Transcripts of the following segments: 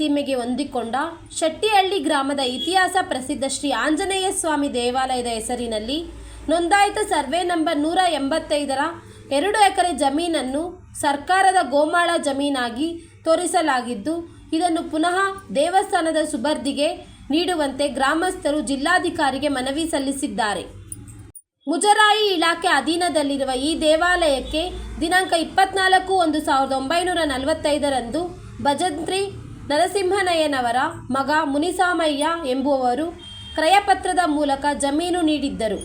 ಸೀಮೆಗೆ ಹೊಂದಿಕೊಂಡ ಶೆಟ್ಟಿಹಳ್ಳಿ ಗ್ರಾಮದ ಇತಿಹಾಸ ಪ್ರಸಿದ್ಧ ಶ್ರೀ ಆಂಜನೇಯ ಸ್ವಾಮಿ ದೇವಾಲಯದ ಹೆಸರಿನಲ್ಲಿ ನೋಂದಾಯಿತ ಸರ್ವೆ ನಂಬರ್ ನೂರ ಎಂಬತ್ತೈದರ ಎರಡು ಎಕರೆ ಜಮೀನನ್ನು ಸರ್ಕಾರದ ಗೋಮಾಳ ಜಮೀನಾಗಿ ತೋರಿಸಲಾಗಿದ್ದು, ಇದನ್ನು ಪುನಃ ದೇವಸ್ಥಾನದ ಸುಬರ್ದಿಗೆ ನೀಡುವಂತೆ ಗ್ರಾಮಸ್ಥರು ಜಿಲ್ಲಾಧಿಕಾರಿಗೆ ಮನವಿ ಸಲ್ಲಿಸಿದ್ದಾರೆ. ಮುಜರಾಯಿ ಇಲಾಖೆ ಅಧೀನದಲ್ಲಿರುವ ಈ ದೇವಾಲಯಕ್ಕೆ ದಿನಾಂಕ ಇಪ್ಪತ್ನಾಲ್ಕು ಒಂದು ಸಾವಿರದ ಒಂಬೈನೂರ ನಲವತ್ತೈದರಂದು ಭಜಂತ್ರಿ ನರಸಿಂಹನಯ್ಯನವರ ಮಗ ಮುನಿಸಾಮಯ್ಯ ಎಂಬುವವರು ಕ್ರಯಪತ್ರದ ಮೂಲಕ ಜಮೀನು ನೀಡಿದ್ದರು.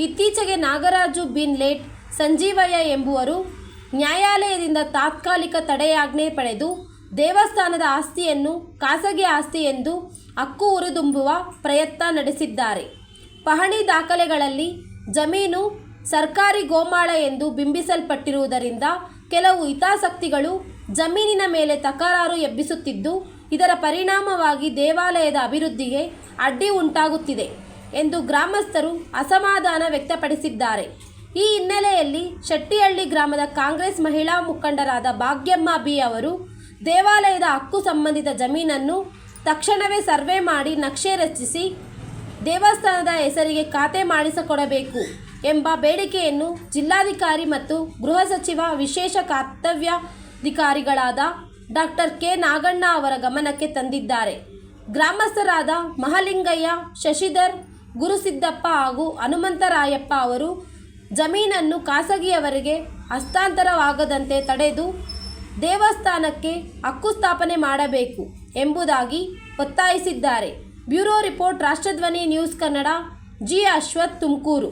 ಇತ್ತೀಚೆಗೆ ನಾಗರಾಜು ಬಿನ್ ಲೇಟ್ ಸಂಜೀವಯ್ಯ ಎಂಬುವರು ನ್ಯಾಯಾಲಯದಿಂದ ತಾತ್ಕಾಲಿಕ ತಡೆಯಾಜ್ಞೆ ಪಡೆದು ದೇವಸ್ಥಾನದ ಆಸ್ತಿಯನ್ನು ಖಾಸಗಿ ಆಸ್ತಿ ಎಂದು ಹಕ್ಕು ಉರಿದುಂಬುವ ಪ್ರಯತ್ನ ನಡೆಸಿದ್ದಾರೆ. ಪಹಣಿ ದಾಖಲೆಗಳಲ್ಲಿ ಜಮೀನು ಸರ್ಕಾರಿ ಗೋಮಾಳ ಎಂದು ಬಿಂಬಿಸಲ್ಪಟ್ಟಿರುವುದರಿಂದ ಕೆಲವು ಹಿತಾಸಕ್ತಿಗಳು ಜಮೀನಿನ ಮೇಲೆ ತಕರಾರು ಎಬ್ಬಿಸುತ್ತಿದ್ದು, ಇದರ ಪರಿಣಾಮವಾಗಿ ದೇವಾಲಯದ ಅಭಿವೃದ್ಧಿಗೆ ಅಡ್ಡಿ ಉಂಟಾಗುತ್ತಿದೆ ಎಂದು ಗ್ರಾಮಸ್ಥರು ಅಸಮಾಧಾನ ವ್ಯಕ್ತಪಡಿಸಿದ್ದಾರೆ. ಈ ಹಿನ್ನೆಲೆಯಲ್ಲಿ ಶೆಟ್ಟಿಹಳ್ಳಿ ಗ್ರಾಮದ ಕಾಂಗ್ರೆಸ್ ಮಹಿಳಾ ಮುಖಂಡರಾದ ಭಾಗ್ಯಮ್ಮ ಬಿ ಅವರು ದೇವಾಲಯದ ಹಕ್ಕು ಸಂಬಂಧಿತ ಜಮೀನನ್ನು ತಕ್ಷಣವೇ ಸರ್ವೆ ಮಾಡಿ ನಕ್ಷೆ ರಚಿಸಿ ದೇವಸ್ಥಾನದ ಹೆಸರಿಗೆ ಖಾತೆ ಮಾಡಿಸಿಕೊಡಬೇಕು ಎಂಬ ಬೇಡಿಕೆಯನ್ನು ಜಿಲ್ಲಾಧಿಕಾರಿ ಮತ್ತು ಗೃಹ ಸಚಿವ ವಿಶೇಷ ಕರ್ತವ್ಯಾಧಿಕಾರಿಗಳಾದ ಡಾಕ್ಟರ್ ಕೆ ನಾಗಣ್ಣ ಅವರ ಗಮನಕ್ಕೆ ತಂದಿದ್ದಾರೆ. ಗ್ರಾಮಸ್ಥರಾದ ಮಹಲಿಂಗಯ್ಯ, ಶಶಿಧರ್, ಗುರುಸಿದ್ದಪ್ಪ ಹಾಗೂ ಹನುಮಂತರಾಯಪ್ಪ ಅವರು ಜಮೀನನ್ನು ಖಾಸಗಿಯವರಿಗೆ ಹಸ್ತಾಂತರವಾಗದಂತೆ ತಡೆದು ದೇವಸ್ಥಾನಕ್ಕೆ ಹಕ್ಕು ಸ್ಥಾಪನೆ ಮಾಡಬೇಕು ಎಂಬುದಾಗಿ ಒತ್ತಾಯಿಸಿದ್ದಾರೆ. Bureau report, Rashtradhwani news Kannada, G Ashwath Tumakuru.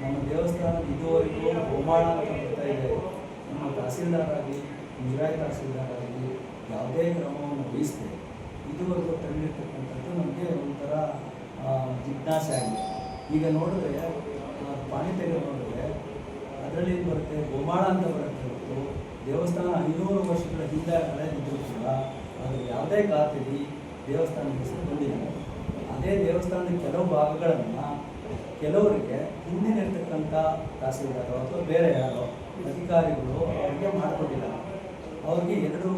ನಮ್ಮ ದೇವಸ್ಥಾನ ಇದುವರೆಗೂ ಗೋಮಾಳ ಅಂತ ಬರ್ತಾ ಇದೆ. ನಮ್ಮ ತಹಸೀಲ್ದಾರ್ ಆಗಲಿ ಮುಜರಾಯಿ ತಹಸೀಲ್ದಾರ್ ಆಗಲಿ ಯಾವುದೇ ಕ್ರಮವನ್ನು ವಹಿಸದೆ ಇದುವರೆಗೂ ತಂದಿರ್ತಕ್ಕಂಥದ್ದು ನಮಗೆ ಒಂಥರ ಜಿಜ್ಞಾಸೆ ಆಗಿದೆ. ಈಗ ನೋಡಿದ್ರೆ ಪಾಣಿ ತೆಗೆದು ನೋಡಿದ್ರೆ ಅದರಲ್ಲಿ ಬರುತ್ತೆ? ಗೋಮಾಳ ಅಂತ ಬರುತ್ತೆ ಹೊರತು ದೇವಸ್ಥಾನ ಐನೂರು ವರ್ಷಗಳ ಹಿಂದೆ ಹಳೆದಿದ್ದರೂ ಕೂಡ ಅದು ಯಾವುದೇ ಖಾತೆಯಲ್ಲಿ ದೇವಸ್ಥಾನದ ಹೆಸರು ಬಂದಿಲ್ಲ. ಅದೇ ದೇವಸ್ಥಾನದ ಕೆಲವು ಭಾಗಗಳನ್ನು ಕೆಲವರಿಗೆ ಹಿಂದಿನಿರ್ತಕ್ಕಂಥ ತಹಸೀಲ್ದಾರು ಅಥವಾ ಬೇರೆ ಯಾರೋ ಅಧಿಕಾರಿಗಳು ಅವರಿಗೆ ಮಾಡಿಕೊಟ್ಟಿಲ್ಲ ಅವ್ರಿಗೆ ಎರಡು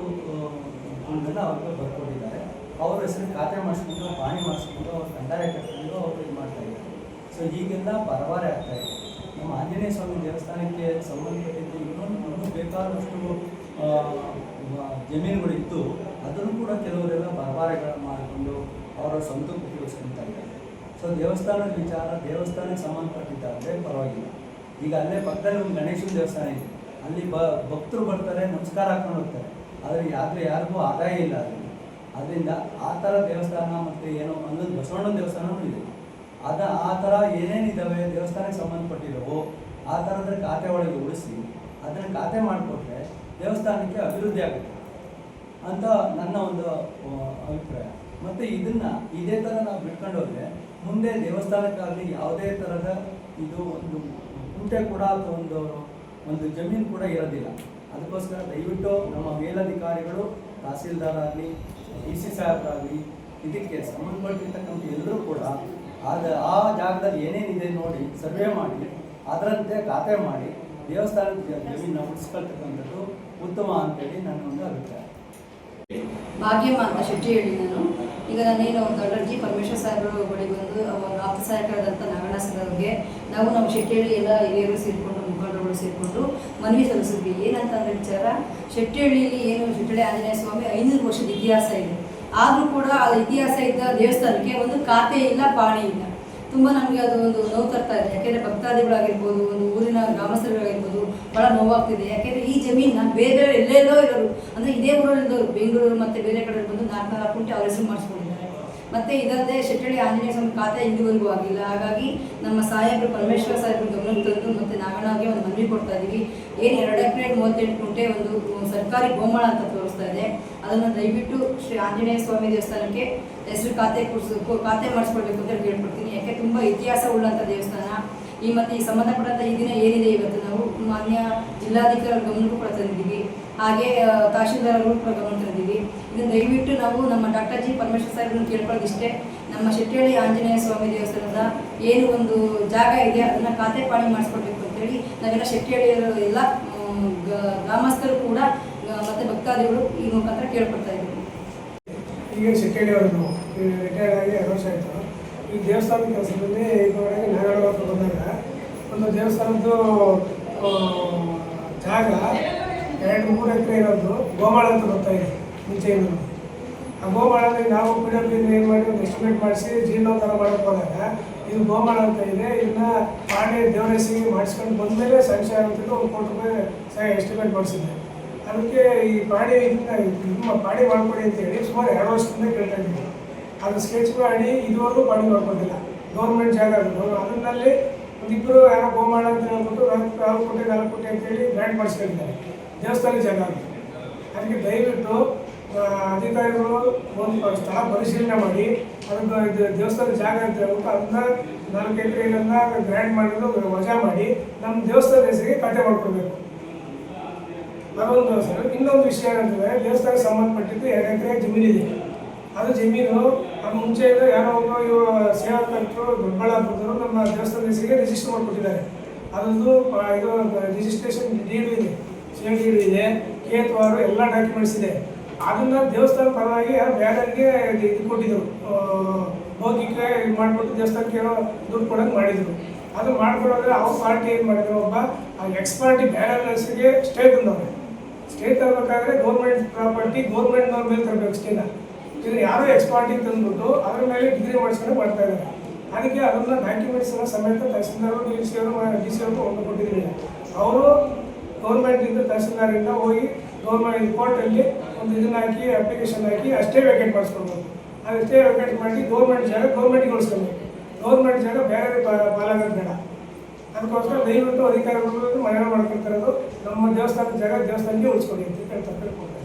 ಗುಂಡನ್ನು ಅವ್ರಿಗೆ ಬರ್ಕೊಟ್ಟಿದ್ದಾರೆ. ಅವ್ರ ಹೆಸರು ಖಾತೆ ಮಾಡಿಸ್ಕೊಂಡು ಪಾಣಿ ಮಾಡಿಸ್ಕೊಂಡು, ಅವ್ರ ಕಂದಾಯ ಕಟ್ಕೊಂಡು ಅವರು ಇದು ಮಾಡ್ತಾ ಇದ್ದಾರೆ. ಸೊ ಈಗೆಲ್ಲ ಪರವಾರೇ ಆಗ್ತಾ ಇದೆ. ನಮ್ಮ ಆಂಜನೇಯ ಸ್ವಾಮಿ ದೇವಸ್ಥಾನಕ್ಕೆ ಸಂಬಂಧಪಟ್ಟಿದ್ದು ಇನ್ನೊಂದು ಬೇಕಾದಷ್ಟು ಜಮೀನುಗಳಿತ್ತು. ಅದನ್ನು ಕೂಡ ಕೆಲವರೆಲ್ಲ ಪರವಾರೆಗಳನ್ನು ಮಾಡಿಕೊಂಡು ಅವರ ಸ್ವಂತ ಉಪಯೋಗಿಸ್ಕೊಳ್ತಾ ಇದ್ದಾರೆ. ಸೊ ದೇವಸ್ಥಾನದ ವಿಚಾರ, ದೇವಸ್ಥಾನಕ್ಕೆ ಸಂಬಂಧಪಟ್ಟಿದ್ದಾದರೆ ಪರವಾಗಿಲ್ಲ. ಈಗ ಅಲ್ಲೇ ಪಕ್ಕದಲ್ಲಿ ಒಂದು ಗಣೇಶನ ದೇವಸ್ಥಾನ ಇದೆ. ಅಲ್ಲಿ ಬ, ಭಕ್ತರು ಬರ್ತಾರೆ, ನಮಸ್ಕಾರ ಹಾಕೊಂಡು ಹೋಗ್ತಾರೆ. ಆದರೆ ಯಾರು ಯಾರಿಗೂ ಆದಾಯ ಇಲ್ಲ ಅದರಿಂದ ಅದರಿಂದ ಆ ಥರ ದೇವಸ್ಥಾನ ಮತ್ತು ಏನೋ ಒಂದೊಂದು ಬಸವಣ್ಣನ ದೇವಸ್ಥಾನವೂ ಇದೆ. ಅದ ಆ ಥರ ಏನೇನಿದ್ದಾವೆ ದೇವಸ್ಥಾನಕ್ಕೆ ಸಂಬಂಧಪಟ್ಟಿರೋ ಆ ಥರದ ಖಾತೆ ಒಳಗೆ ಉಳಿಸಿ, ಅದನ್ನು ಖಾತೆ ಮಾಡಿಕೊಟ್ರೆ ದೇವಸ್ಥಾನಕ್ಕೆ ಅಭಿವೃದ್ಧಿ ಆಗುತ್ತೆ. ಅಂತ ನನ್ನ ಒಂದು ಅಭಿಪ್ರಾಯ. ಮತ್ತು ಇದನ್ನು, ಇದೇ ಥರ ನಾವು ಬಿಟ್ಕೊಂಡು ಮುಂದೆ ದೇವಸ್ಥಾನಕ್ಕಾಗಲಿ ಯಾವುದೇ ಥರದ ಇದು ಒಂದು ಕುಂಟೆ ಕೂಡ ಅಥವಾ ಒಂದು ಒಂದು ಜಮೀನು ಕೂಡ ಇರೋದಿಲ್ಲ. ಅದಕ್ಕೋಸ್ಕರ ದಯವಿಟ್ಟು ನಮ್ಮ ಮೇಲಧಿಕಾರಿಗಳು ತಹಸೀಲ್ದಾರ್ ಆಗಲಿ ಡಿ ಸಿ ಸಾಹೇಬರಾಗಲಿ, ಇದಕ್ಕೆ ಸಂಬಂಧಪಟ್ಟಿರ್ತಕ್ಕಂಥ ಎಲ್ಲರೂ ಕೂಡ ಆದ, ಆ ಜಾಗದಲ್ಲಿ ಏನೇನಿದೆ ನೋಡಿ ಸರ್ವೆ ಮಾಡಿ, ಅದರಂತೆ ಖಾತೆ ಮಾಡಿ ದೇವಸ್ಥಾನದ ಜಮೀನನ್ನು ಉಳಿಸ್ಕೊಳ್ತಕ್ಕಂಥದ್ದು ಉತ್ತಮ ಅಂತೇಳಿ ನನ್ನ ಒಂದು ಅಭಿಪ್ರಾಯ. ಭಾಗ್ಯಮ್ಮ ಅಂತ ಶೆಟ್ಟಿ ಹೇಳಿ ನಾನು ಈಗ ನಾನೇನು ಡಾಕ್ಟರ್ ಜಿ ಪರಮೇಶ್ವರ್ ಸಾಹೇಬರು ಬಳಿ ಬಂದು ಅವರ ಆಪ್ತ ಸಹಾಯಕರಾದಂಥ ನಾಗಣ್ಣ ಸರ್ ಅವ್ರಿಗೆ ನಾವು ನಮ್ಮ ಶೆಟ್ಟಿಹಳ್ಳಿ ಎಲ್ಲ ಹಿರಿಯರು ಸೇರಿಕೊಂಡು, ಮುಖಂಡರುಗಳು ಸೇರಿಕೊಂಡು ಮನವಿ ಸಲ್ಲಿಸಿದ್ವಿ. ಏನಂತಂದ್ರೆ ವಿಚಾರ, ಶೆಟ್ಟಿಹಳ್ಳಿಯಲ್ಲಿ ಏನು ಶೆಟ್ಟಿಹಳ್ಳಿ ಆಂಜನೇಯ ಸ್ವಾಮಿ ಐನೂರು ವರ್ಷದ ಇತಿಹಾಸ ಇದೆ. ಆದರೂ ಕೂಡ ಆ ಇತಿಹಾಸ ಇದ್ದ ದೇವಸ್ಥಾನಕ್ಕೆ ಒಂದು ಖಾತೆ ಇಲ್ಲ, ಪಾಣಿ ಇಲ್ಲ. ತುಂಬ ನಮಗೆ ಅದು ಒಂದು ನೋವು ತರ್ತಾ ಇದೆ. ಯಾಕೆಂದರೆ ಭಕ್ತಾದಿಗಳಾಗಿರ್ಬೋದು, ಒಂದು ಊರಿನ ಗ್ರಾಮಸ್ಥರುಗಳಾಗಿರ್ಬೋದು ಭಾಳ ನೋವಾಗ್ತಿದೆ. ಯಾಕೆಂದರೆ ಈ ಜಮೀನ ಬೇರೆ ಬೇರೆ ಎಲ್ಲೆಲ್ಲೋ ಇರೋರು, ಅಂದರೆ ಇದೇ ಊರಲ್ಲಿದ್ದವರು, ಬೆಂಗಳೂರು ಮತ್ತು ಬೇರೆ ಕಡೆ ಬಂದು ನಾಲ್ಕು ನಾಲ್ಕು ಕುಂಟೆ ಅವ್ರ ಹೆಸರು ಮತ್ತು ಇದಲ್ಲದೆ ಶೆಟ್ಟಳ್ಳಿ ಆಂಜನೇಯ ಸ್ವಾಮಿ ಖಾತೆ ಇಂದುವರೆಗೂ ಆಗಿಲ್ಲ. ಹಾಗಾಗಿ ನಮ್ಮ ಸಾಹೇಬರು ಪರಮೇಶ್ವರ ಸಾಹೇಬರು ಗಮನ ತಂದು ಮತ್ತು ನಾಗಣ್ಣಗೆ ಒಂದು ಮನವಿ ಕೊಡ್ತಾ ಇದ್ದೀವಿ ಏನು ಎರಡು ಎಕರೆ ಮೂವತ್ತೆಂಟು ಗುಂಟೆ ಒಂದು ಸರ್ಕಾರಿ ಗೋಮಾಳ ಅಂತ ತೋರಿಸ್ತಾ ಇದೆ. ಅದನ್ನು ದಯವಿಟ್ಟು ಶ್ರೀ ಆಂಜನೇಯ ಸ್ವಾಮಿ ದೇವಸ್ಥಾನಕ್ಕೆ ಹೆಸರು ಖಾತೆ ಕೂರ್ಸು ಖಾತೆ ಮಾಡಿಸ್ಕೊಳ್ಬೇಕು ಅಂತ ಕೇಳ್ಕೊಡ್ತೀನಿ. ಯಾಕೆ ತುಂಬ ಇತಿಹಾಸ ಉಳ್ಳಂಥ ದೇವಸ್ಥಾನ. ಈ ಮತ್ತು ಈ ಸಂಬಂಧಪಟ್ಟಂಥ ಈ ದಿನ ಏನಿದೆ ಇವತ್ತು ನಾವು ಮಾನ್ಯ ಜಿಲ್ಲಾಧಿಕಾರಿ ಗಮನಕ್ಕೂ ಕೂಡ ತಂದಿದ್ದೀವಿ. ಹಾಗೆ ತಹಶೀಲ್ದಾರರು ಕೂಡ ಗಮನ ತಂದಿದ್ದೀವಿ. ಇದನ್ನು ದಯವಿಟ್ಟು ನಾವು ನಮ್ಮ ಡಾಕ್ಟರ್ ಜಿ ಪರಮೇಶ್ವರ್ ಸಾಹೇಬ್ರನ್ನ ಕೇಳ್ಕೊಳ್ಳೋದಿಷ್ಟೇ. ನಮ್ಮ ಶೆಟ್ಟಿಹಳ್ಳಿ ಆಂಜನೇಯ ಸ್ವಾಮಿ ದೇವಸ್ಥಾನದ ಏನು ಒಂದು ಜಾಗ ಇದೆ, ಅದನ್ನು ಖಾತೆ ಪಾಣಿ ಮಾಡಿಸ್ಕೊಡ್ಬೇಕು ಅಂತೇಳಿ ನಾವೆಲ್ಲ ಶೆಟ್ಟಿಹಳ್ಳಿಯವರು ಎಲ್ಲ ಗ್ರಾಮಸ್ಥರು ಕೂಡ ಮತ್ತೆ ಭಕ್ತಾದಿಗಳು ಈ ಮುಖಾಂತರ ಕೇಳ್ಕೊಳ್ತಾ ಇದ್ದೀವಿ. ಈಗ ಶೆಟ್ಟಿಹಳ್ಳಿಯವರು ರಿಟೈರ್ಡ್ ಆಗಿ ಎರಡು ವರ್ಷ ಆಯಿತು. ಈ ದೇವಸ್ಥಾನದ ಕೆಲಸದಲ್ಲಿ ಬಂದಾಗ ಒಂದು ದೇವಸ್ಥಾನದ್ದು ಜಾಗ ಎರಡು ಮೂರು ಎಕರೆ ಇರೋದು ಗೋಮಾಳ ಅಂತ ಬರ್ತಾ ಇದೆ. ಮುಂಚೆಯಿಂದ ಆ ಗೋಮಾಳದಲ್ಲಿ ನಾವು ಪಿ ಏನು ಮಾಡಿ ಒಂದು ಎಸ್ಟಿಮೇಟ್ ಮಾಡಿಸಿ ಜೀರ್ಣೋದ್ಧಾರ ಮಾಡೋಕೆ ಹೋದಾಗ ಇದು ಗೋಮಾಳ ಅಂತ ಇದೆ ಇದನ್ನ ಪಾಣಿ ದೇವರಸಿ ಮಾಡಿಸ್ಕೊಂಡು ಬಂದಮೇಲೆ ಸಂಶಯ ಆಗುತ್ತಿದ್ದು ಒಂದು ಕೋಟಿ ರೂಪಾಯಿ ಸಹ ಎಸ್ಟಿಮೇಟ್ ಮಾಡಿಸಿದ್ದೆ. ಅದಕ್ಕೆ ಈ ಪಾಡಿ ಇದನ್ನ ನಿಮ್ಮ ಪಾಡಿ ಮಾಡಿಕೊಡಿ ಅಂತೇಳಿ ಸುಮಾರು ಎರಡು ವರ್ಷದಿಂದ ಕೇಳ್ತಾ ಇದ್ದೀನಿ. ಅದು ಸ್ಕೆಚ್ ಮಾಡಿ ಇದುವರೆಗೂ ಪಾಡಿ ಮಾಡ್ಕೊಂಡಿಲ್ಲ. ಗೌರ್ಮೆಂಟ್ ಜಾಗ ಅದು. ಅದನ್ನಲ್ಲಿ ಒಂದಿಬ್ಬರು ಯಾರೋ ಗೋಮಾಳ ಅಂತ ಹೇಳ್ಬಿಟ್ಟು ನಾಲ್ಕು ನಾಲ್ಕು ಕೋಟಿ ನಾಲ್ಕು ಕೋಟಿ ಅಂತೇಳಿ ಗ್ರ್ಯಾಂಡ್ ಮಾಡಿಸ್ಕೊಂಡಿದ್ದಾರೆ. ದೇವಸ್ಥಾನ ಜಾಗ ಅದು. ಅದಕ್ಕೆ ದಯವಿಟ್ಟು ಅಧಿಕಾರಿಗಳು ಒಂದು ಸ್ಥಳ ಪರಿಶೀಲನೆ ಮಾಡಿ, ಅದಕ್ಕೆ ಇದು ದೇವಸ್ಥಾನ ಜಾಗ ಅಂತ ಹೇಳ್ಬಿಟ್ಟು ಅದನ್ನ ನಾಲ್ಕು ಎಕರೆ ಇದನ್ನ ಗ್ರ್ಯಾಂಡ್ ಮಾಡಿದ್ರು ವಜಾ ಮಾಡಿ ನಮ್ಮ ದೇವಸ್ಥಾನ ಹೆಸರಿಗೆ ಖಾತೆ ಮಾಡ್ಕೊಳ್ಬೇಕು. ಅದೊಂದು ಸರ್. ಇನ್ನೊಂದು ವಿಷಯ ಏನಂತಂದ್ರೆ, ದೇವಸ್ಥಾನಕ್ಕೆ ಸಂಬಂಧಪಟ್ಟಿದ್ದು ಎರಡು ಎಕರೆ ಜಮೀನಿದೆ ಅದು ಜಮೀನು ಅದು ಮುಂಚೆಯಿಂದ ಯಾರೋ ಒಬ್ಬ ಇವ ಸೇವಾಕರ್ತರು ದೊಡ್ಡಬಳ್ಳಾಪುರದವರು ನಮ್ಮ ದೇವಸ್ಥಾನ ಹೆಸರಿಗೆ ರಿಜಿಸ್ಟರ್ ಮಾಡಿಕೊಟ್ಟಿದ್ದಾರೆ. ಅದೊಂದು ಇದು ರಿಜಿಸ್ಟ್ರೇಷನ್ ಡೀಡು ಇದೆ. ಸೇವ್ ಡೀಡು ಇದೆ. ಕೇತ್ವಾರು ಎಲ್ಲ ಡಾಕ್ಯುಮೆಂಟ್ಸ್ ಇದೆ. ಅದನ್ನ ದೇವಸ್ಥಾನ ಪರವಾಗಿ ಯಾರು ಬೇರೆಯವರಿಗೆ ಇದು ಕೊಟ್ಟಿದ್ರು ಹೋಗಿಕ್ಕೆ ಇದು ಮಾಡಿಬಿಟ್ಟು ದೇವಸ್ಥಾನಕ್ಕೆ ಏನೋ ದುಡ್ಡು ಕೊಡೋಂಗೆ ಮಾಡಿದ್ರು. ಅದು ಮಾಡ್ಕೊಡೋದ್ರೆ ಅವ್ರ ಪಾರ್ಟಿ ಏನು ಮಾಡಿದ್ರು ಒಬ್ಬ, ಆ ಎಕ್ಸ್ ಪಾರ್ಟಿ ಹೆಸರಿಗೆ ಸ್ಟೇ ತಂದವ್ರೆ. ಸ್ಟೇ ತರಬೇಕಾದ್ರೆ ಗೌರ್ಮೆಂಟ್ ಪ್ರಾಪರ್ಟಿ ಗೌರ್ಮೆಂಟ್ನವ್ರ ಮೇಲೆ ತರಬೇಕು ಸ್ಟೇನ ಇದನ್ನು ಯಾರೋ ಎಕ್ಸ್ ಪಾರ್ಟಿ ತಂದ್ಬಿಟ್ಟು ಅದ್ರ ಮೇಲೆ ಡಿಗ್ರಿ ಮಾಡಿಸ್ಕೊಂಡು ಮಾಡ್ತಾ ಇದ್ದಾರೆ ಅದಕ್ಕೆ ಅದನ್ನ ಡಾಕ್ಯುಮೆಂಟ್ಸ್ ಎಲ್ಲ ಸಮೇತ ತಹಸೀಲ್ದಾರ್ ಡಿ ಸಿ ಅವರು, ಡಿ ಸಿ ಅವರು ಒಂದು ಕೊಟ್ಟಿದ್ದೀರಿ ಅವರು ಗೌರ್ಮೆಂಟಿಂದ ತಹಸೀಲ್ದಾರಿಂದ ಹೋಗಿ ಗೌರ್ಮೆಂಟ್ ಕೋರ್ಟಲ್ಲಿ ಒಂದು ಇದನ್ನ ಹಾಕಿ ಅಪ್ಲಿಕೇಶನ್ ಹಾಕಿ, ಅಷ್ಟೇ ವೇಕೆಂಟ್ ಮಾಡಿಸ್ಕೊಳ್ಬೋದು ಅದಷ್ಟೇ ವೇಕೆಂಟ್ ಮಾಡಿ ಗೌರ್ಮೆಂಟ್ ಜಾಗ ಗೌರ್ಮೆಂಟ್ಗೆ ಉಳಿಸ್ಕೊಬೇಕು ಗೌರ್ಮೆಂಟ್ ಜಾಗ ಬೇರೆ ಪಾಲಾಗೋದು ಬೇಡ. ಅದಕ್ಕೋಸ್ಕರ ದಯವಿಟ್ಟು ಅಧಿಕಾರಿಗಳು ಮನವಿ ಮಾಡ್ಕೊಳ್ತಿರೋದು ನಮ್ಮ ದೇವಸ್ಥಾನದ ಜಾಗ ದೇವಸ್ಥಾನಕ್ಕೆ ಉಳಿಸ್ಕೊಡಿ ಅಂತ ಕೇಳ್ಕೊಳ್ತಾರೆ